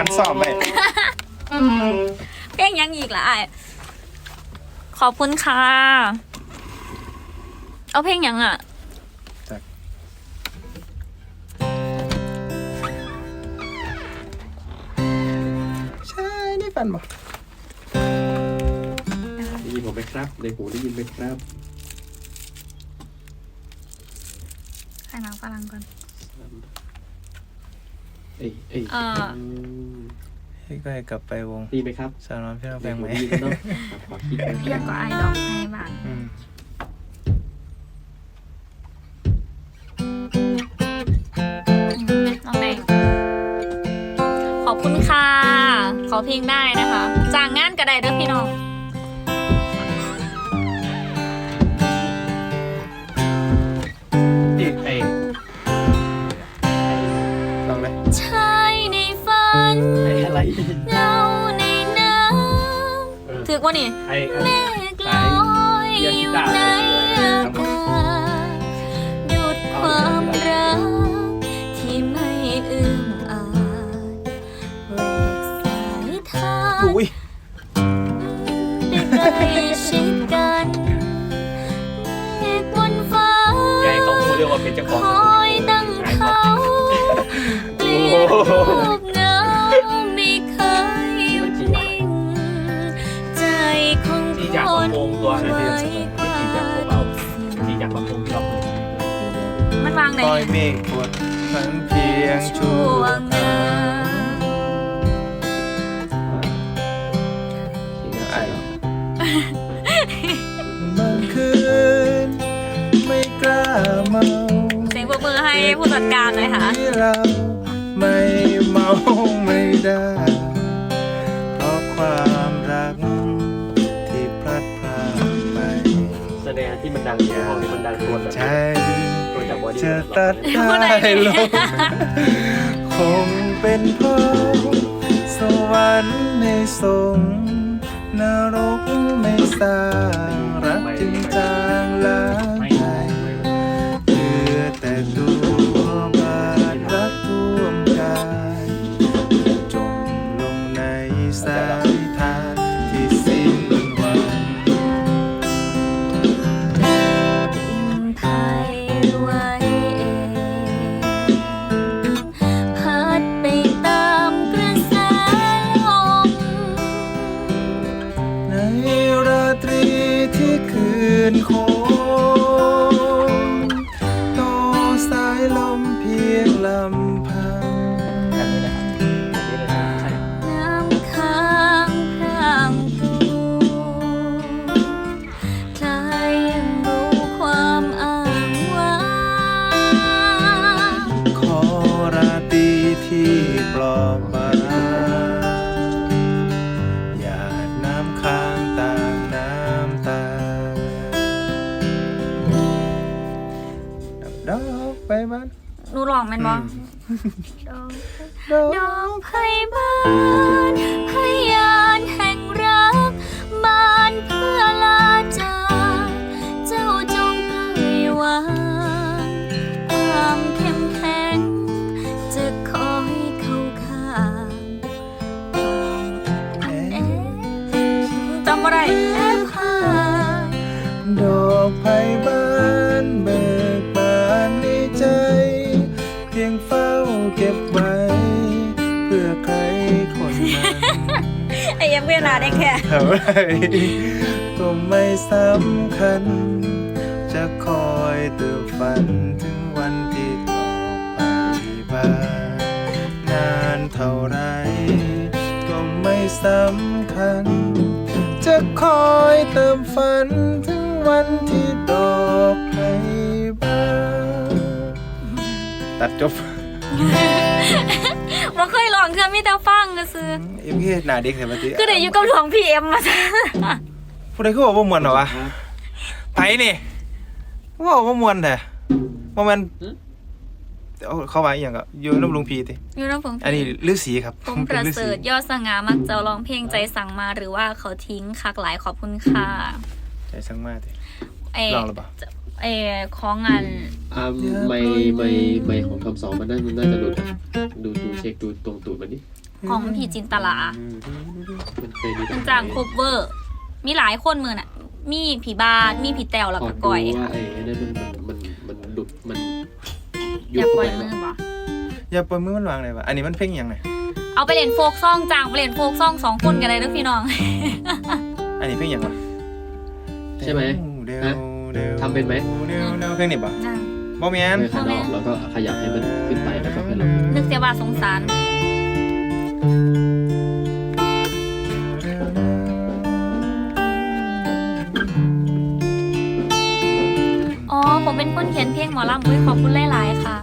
ฟันสอบไปเพลงยังอีกล่ะอ้ายขอบคุณค่ะ เอาเพลงยังอะใช่ได้ฟันบ่ได้ยินผมไหมครับในหูได้ยินไหมครับให้นางฝรั่งก่อน เอ้ยเอ้ยเอ่อมพี่ก็ให้กลับไปวงดีไหมครับสาวน้อยพี่น้องแพในงหูไหมได้ยินแล้วเนาะขอคิดกันเรียกก็ไอายดอกให้บ้างอืมน้องแดงขอบคุณค่ะ ขอเพลงได้นะคะ จ้างงานก็ได้เด้อพี่น้อง เออำถือว่านี่ไอ้อันเมฆลอยอยู่ในอากาศหยุดความรักที่ไม่เอื้อมอาจแหวกสายทางอุ้ยได้ใกล้ชิดกันเมฆบนฟ้าใหญ่เขาพูดเรื่องว่าเป็นเจ้าคองอยตั้งเขาเปลี่ยนรูปง ที่คจากประนมงตัวนั้นไว้ที่กว่าที่จากพวกเราที่จากประมงที่เราเปิดมันวางไหนปล่อยเนี่ยเมฆปวดฝันเพียงชั่ช่ววงคนาราไอ้เมื่อคืนไม่กล้าเมาเสียงปรบมือให้ผู้จัดการหน่อยค่ะ ที่เราไม่เมาไม่ได้ ดงที่มันดังตัวของมันดังตัวแบบใจตัวจากบอดี้จะตัดได้ลงคงเป็นเพราะสวรรค์ไม่ทรงนรกไม่สร้างรักจึงจางลาง น้องไพบ้าน งเวียนหนาแดงแค่เท่าไรก็ไม่สำคัญ จะคอยเติมฝันถึงวันที่ต่อไปบ้างนานเท่าไร ก็ไม่สำคัญ จะคอยเติมฝันถึงวันที่ดอกไผ่บานตัดจบ ว่าเคยลองเครื่องมีแต่ฟังก็ซื้อเอ็มกี้หนาเด็กแต่ปกติคือเดี๋ยวอยู่กับหลวงพี่เอ็มมาซะผู้ใดคือบอกว่ามวนเหรอวะไผนี่ว่าว่ามวนแต่ว่ามันเอาเข้ามาอหย่างก็อยู่น้ำลุงพีติอยู่น้ำผมอันนี้ฤาษีครับผมปเป็นระฤาเสษีริฐยอดสง่ามักจะร้องเพลงใจสั่งมาหรือว่าเขาทิ้งคักหลายขอบคุณค่ะใจสังมาติเอลองหรือเปล่า เอของงานอ่าไม่ไม่ไม่ของทอมสองมันน่ามันน่าจะหลุดอะดูดูเช็คดูตรงตูดมันดิของพี่จินตลา มันเคยมีมันจางคบเวอร์ มีหลายคนมือน่ะ มีผีบาทมีผีแตวแล้วขอก็ดูก้อยว่าไอ้นั่นมันมันมันมันหลุดมันอย่าปล่อยเข้มืไปอบ่อย่าปล่อยมือมันวางเลยวะอันนี้มันเพลงหยังไงเอาไปเล่นโฟกซ่องจางไปเล่นโฟกซ่องสองคนกันเลยเด้อพี่น้อง อันนี้เพลงหยังวะใช่ไหม เดี๋ยวฮะเดี๋ยว ทำเป็นไหมเดี๋ยวเดี๋ยวเพลงนี้ปะนะบ่แม่นไปข้างนอกแล้วก็ขยับให้มันขึ้นไปแล้วก็ให้เรานึกเสียว่าสงสาร อ๋อ ผมเป็นคนเขียนเพลงหมอลำอุ้ยขอบคุณหลาย ๆ ค่ะ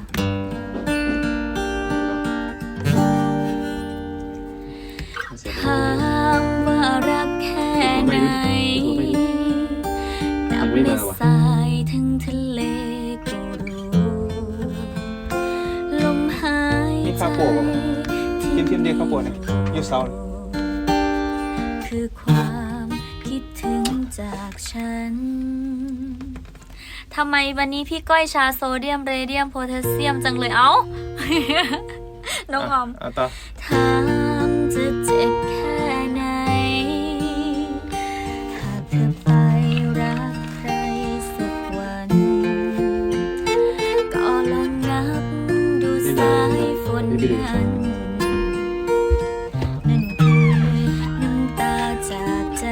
สายถึงทะเลก็รู้ลมหายใจพิมพ์พิมพ์เดียวข้าวโพดเนี่ยอยู่เสาคือความคิดถึงจากฉัน ทำไมวันนี้พี่ก้อยชาโซเดียม เรเดียม โพแทสเซียมจังเลยเอ้า น้องออมเอาต่อ ถามจะเจ็บ ฝนนั้นนั่นคือน้ำตาจากใจ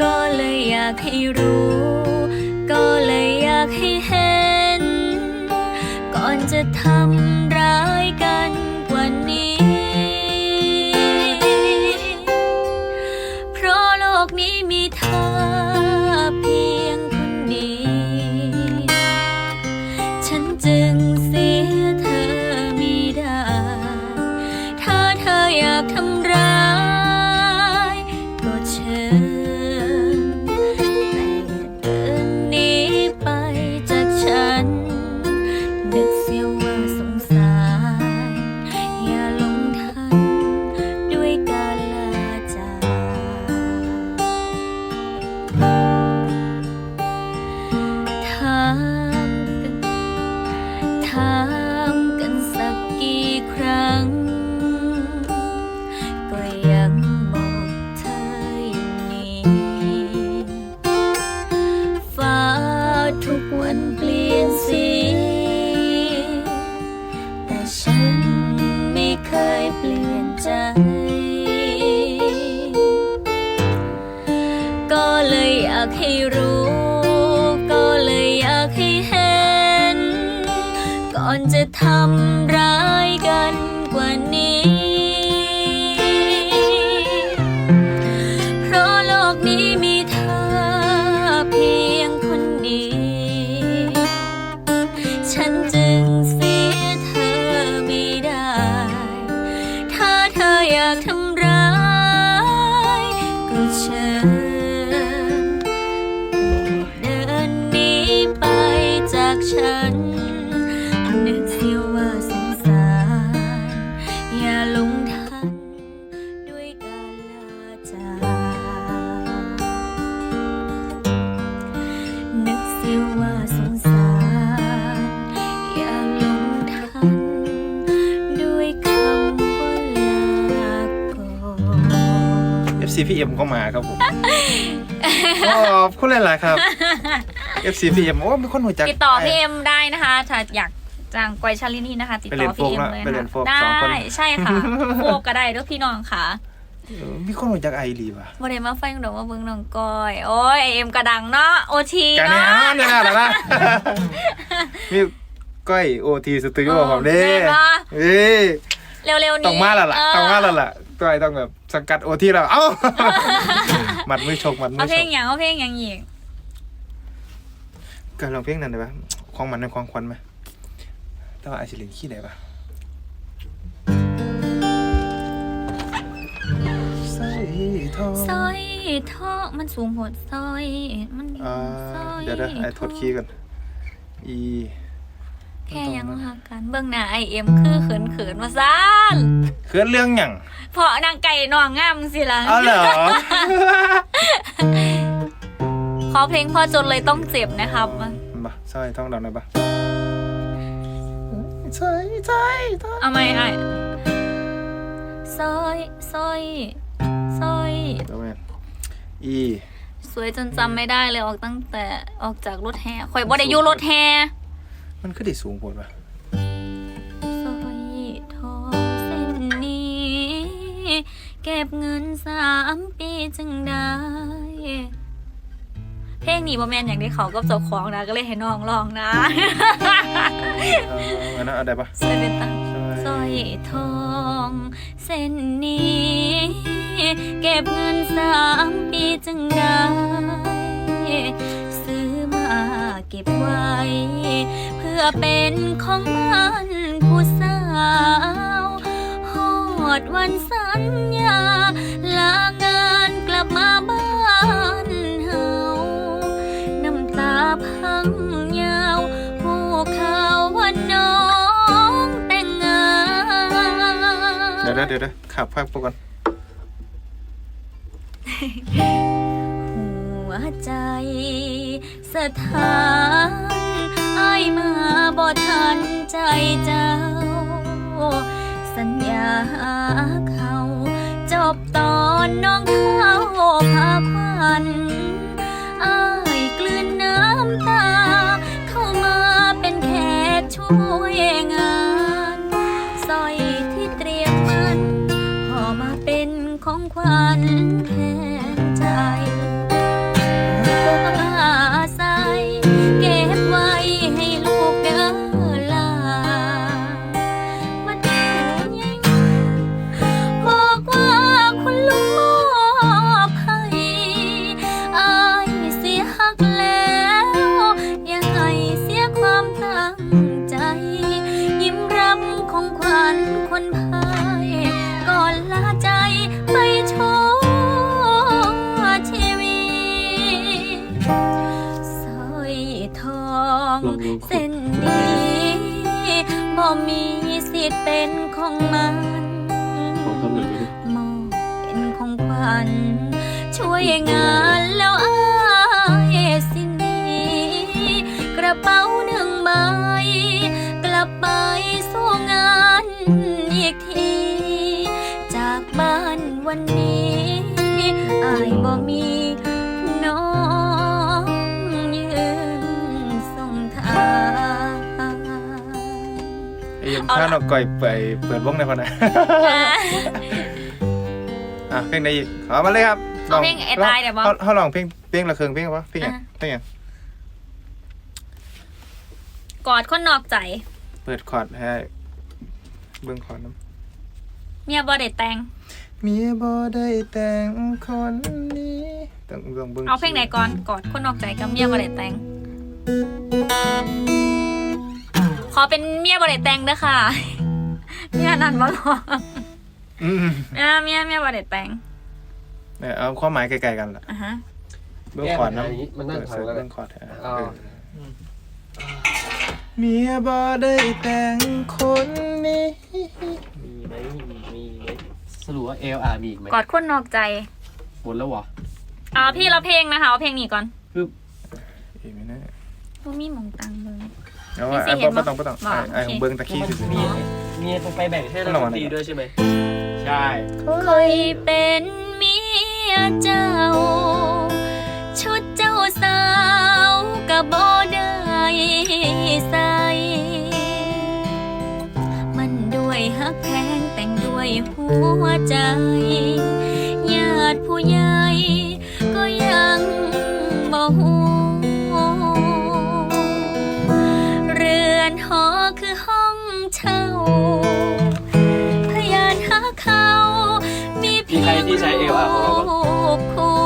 ก็เลยอยากให้รู้ ก็เลยอยากให้เห็น ก่อนจะทำ อนจะทำร้ายกันกว่านี้ ขอบคุณหลายๆครับ FC PM โอ้มีคนหัวจักติดต่อพี่เอ็มได้นะคะ ถ้าอยากจ้างกวยชาลินีนะคะ ติดไปเรีต่ยอนพี่เอ็มโฟกเลยนะไปเรียนโฟกได้สองคนใช่ค่ะโฟกก็ได้เด้วยพี่น้องค่ะเออมีคนหัวจักไอรีว่ะบ่ได้มาฟังดอกว่าเบิ่งน้องก้อยโอ้ยไอเอ็มกระดังเนาะโอทีกันเนาะเนี่ยอ่านเนี่ยนะแล้วนะมีก้อยโอทีสตูดิโอผมเด้แม่นปะเอ้ย เร็วๆนี้ต้องมาแล้วล่ะเต้องมาแล้วล่ะก้อยต้องแบบสังกัดโอทีแล้วเอ้ามัดมือชกมัดมืเอาอเพชลกงอย่างเอาเพลงอย่างอีกก็ลองเพลงนั้นได้ปะควงมันในควงควันไหมแต่ว่าไอซิลินขี้ไหนปะใส่ทองสร้อยทองมันสูงโหดสร้อย มันอ่าสร้อยเดี๋ยวเดี๋ยวไอทดคีย์ก่อนอี แค่ยังหักกันเบื้องหน้าไอเอ็มคือเขินเขินๆมาซ่านเคลื่อนเรื่องหยังเพราะนางไก่นองงามสิล่ะเอาเหรอขอเพลงพ่อจนเลยต้องเจ็บนะครับมาใส่ทองดำหน่อยปะใช่ใช่ใช่เอาไหมไอ้ซอยซอยซอยแล้วแม่นอีสวยจนจำไม่ได้เลยออกตั้งแต่ออกจากรถแห่ข่อยบ่ได้อยู่รถแห่ มันก็ได้สูงโพดปะสร้อยทองเส้นนี้ เก็บเงินสามปีจึงได้ เพลงนี้บ่แม่นอย่างที่เขากับเจ้าของนะ ก็เลยให้น้องร้องนะเอาอันนั้นเอาได้ปะสวยเป็นตังใช่สร้อยทองเส้นนี้ เก็บเงินสามปีจึงได้ ซื้อมาเก็บไว้เพื่ อเป็นของมันผู้สาวหอดวันสัญญา ลางานกลับมาบ้านเฮาน้ำตาพังยาวหูข่าวว่าน้องแต่งงาน เดี๋ยวเดี๋ยวเดี๋ยวเดี๋ยวขับภาพพวกกันหัวใจสถานอา ยมาบ่ทันใจเจ้า สัญญาเขาจบตอนน้องเข้าพาควันอายกลืนน้ำตา เข้ามาเป็นแขกช่วยงานสร้อยที่เตรียมมันห่อมาเป็นของขวัญแทนใจ เป็นของมัน ไอ้ยังข้าน้องก่อยไปเปิดวงในคนไหนะอะเพลงไหนอีกขอมาเลยครับเอาเพลงไอ้ตายเดี๋ยวบอกเขาเขาลองเพลงเพลงละเครื่องเพลงวะเพลงหยังอะเพลงหยังกอดคนนอกใจ เปิดคอร์ดให้เบิ่งคอร์ดน้เมียบ่ได้แต่งำเมียบ่ได้แต่งคนนี้ต้องต้องเบิ่งเอาเพลงไหนก่อนกอดคนนอกใจกับเมียบ่ได้แต่งข อเป็นเมียบ่ได้แต่งเด้อค่ะ เมียนั่นบ่หรออืมเมียเมียเมียบ่ได้แต่งเนี่ยเอาความหมายไกลๆกันล่ะอะฮะเบิ่งคอร์ดน้ำแก้ปัญหานี้มันนั่งเออทางแล้ว เบิ่งคอร์ดให้เอาเออเมียบ่ได้แต่งคนนี้มีไหมมีมีไหมสรุปว่าเอลอาร์มีอีกไหมกอดคนนอกใจหมดแล้วเหรอเอาพี่ละเพลงนะคะเอาเพลงนี้ก่อนคืออีกไหมนะบ่มีหมองตังเลย เอาว่าไม่สิไอ้เห็นบ่บ่ต้องบ่ต้องบ่ไอ้ไอ้โอเคของเบิ่งตะกี้ซื่อมีมีต้องไปแบ่งให้นักดนตรีด้วยใช่ไหมใช่เคยเป็นเมียเจ้า ชุดเจ้าสาวกะบ่ได้ใส่มันด้วยฮักแพงแต่งด้วยหัวใจ ญาติผู้ใหญ่ก็ยังบ่ฮู้ ที่ใช้ AOR ของเราบ้างรูปคู่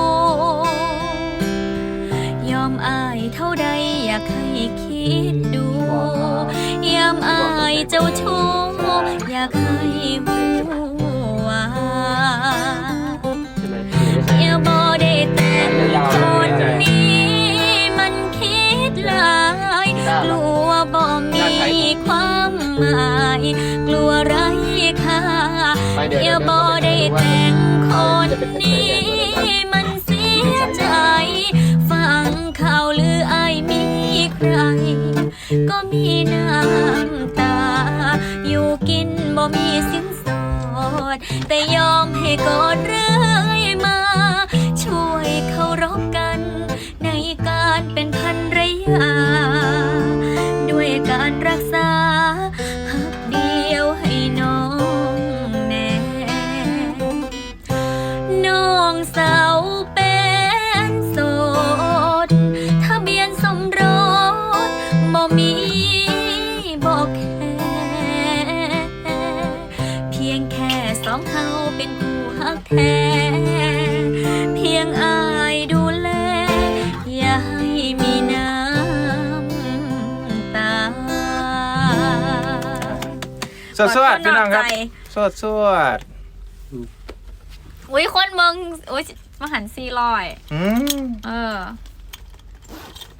ยอมอายเท่าใดอยากให้คิดดู ยามอายเจ้าชู้อยากให้หัวาใช่ไหมอย่าบ่ได้แต่งคนนี้ มันคิดหลาย กลัวบ่มีความหมาย กลัวร้ค่าไป เดี๋ยวบ่ได้แต่งคนนี้มันเสียใจ ฟังข่าวหรือไอมีใคร ก็มีน้ำตา อยู่กินบ่มีสินสอด แต่ยอมให้กอดเรื่อยมา น้องสาวเป็นโสดทะเบียนสมรสบ่มีบอกแค่เพียงแค่สองเฮาเป็นคู่ฮักแท้เพียงอายดูแล อย่าให้มีน้ำตา สวัสดีพี่น้องครับขสวัสดีสวัสดี อุ้ยคนเมืองอุ้ยมาหันซีลอย อืมเออ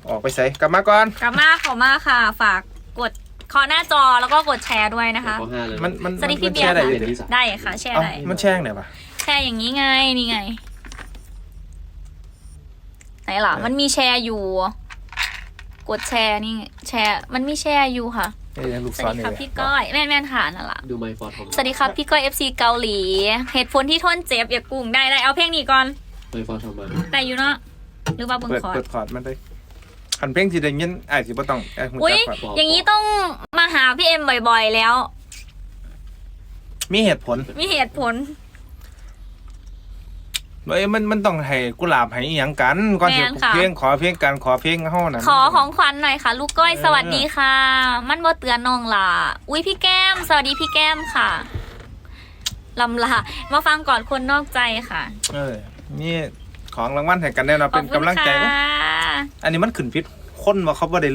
ออกไปใส่กลับมาก่อน กลับมาขอมาค่ะ ฝากกดเคอหน้าจอแล้วก็กดแชร์ด้วยนะคะข้อห้าเลยมันมันสวัสดีมัพี่นเบีแช่ยร์ได้ค่ะอยู่ดิได้ค่ะ แชร์เอ้าได้มันแช่งไหนปะแชร์อย่างนี้ไง นี่ไง ไหนล่ะ มันมีแชร์อยู่ กดแชร์นี่แชร์ มันมีแชร์อยู่ค่ะ เอ้ยลูกสซ้อวันสดีนี่ครับเลยพี่ก้อยแม่นแม่นค่ะนั่นล่ะดูไมฟอร์ทอมสวัสดีครับพี่ก้อย FC เกาหลีเหตุผลที่ทนเจ็บอย่ากุ้งได้ได้เอาเพลงนี้ก่อนไมฟอร์ทอมมาแต่อยู่เนาะหรือว่าเบิ่งเปิดคอร์ดเปิดคอร์ดมันได้คันเพลงที่ได้ยินไอ้ายสิบ่ต้องไอ้ายหุ่นอุ้ยจักคอร์ดอย่างนี้ต้องมาหาพี่เอ็มบ่อยๆแล้ว มีเหตุผลมีเหตุผล เอ้ยมันมันต้องให้กุหลาบให้อีหยังกันก่อนสิแม่นค่ะ เพลงขอเพลงกันขอเพลงเฮานั่น ขอของขวัญหน่อยค่ะ ลูกก้อยเออ สวัสดีค่ะ มันบ่เตือนน้องล่ะอุ้ยพี่แก้ม สวัสดีพี่แก้มค่ะลำลามาฟังก่อนคนนอกใจค่ะเออนี่ของรางวัลให้กันแน่นอนเป็นขอบคุณกำลังใจค่ะอันนี้มันขึ้นพิษคนว่าเขาบ่ได้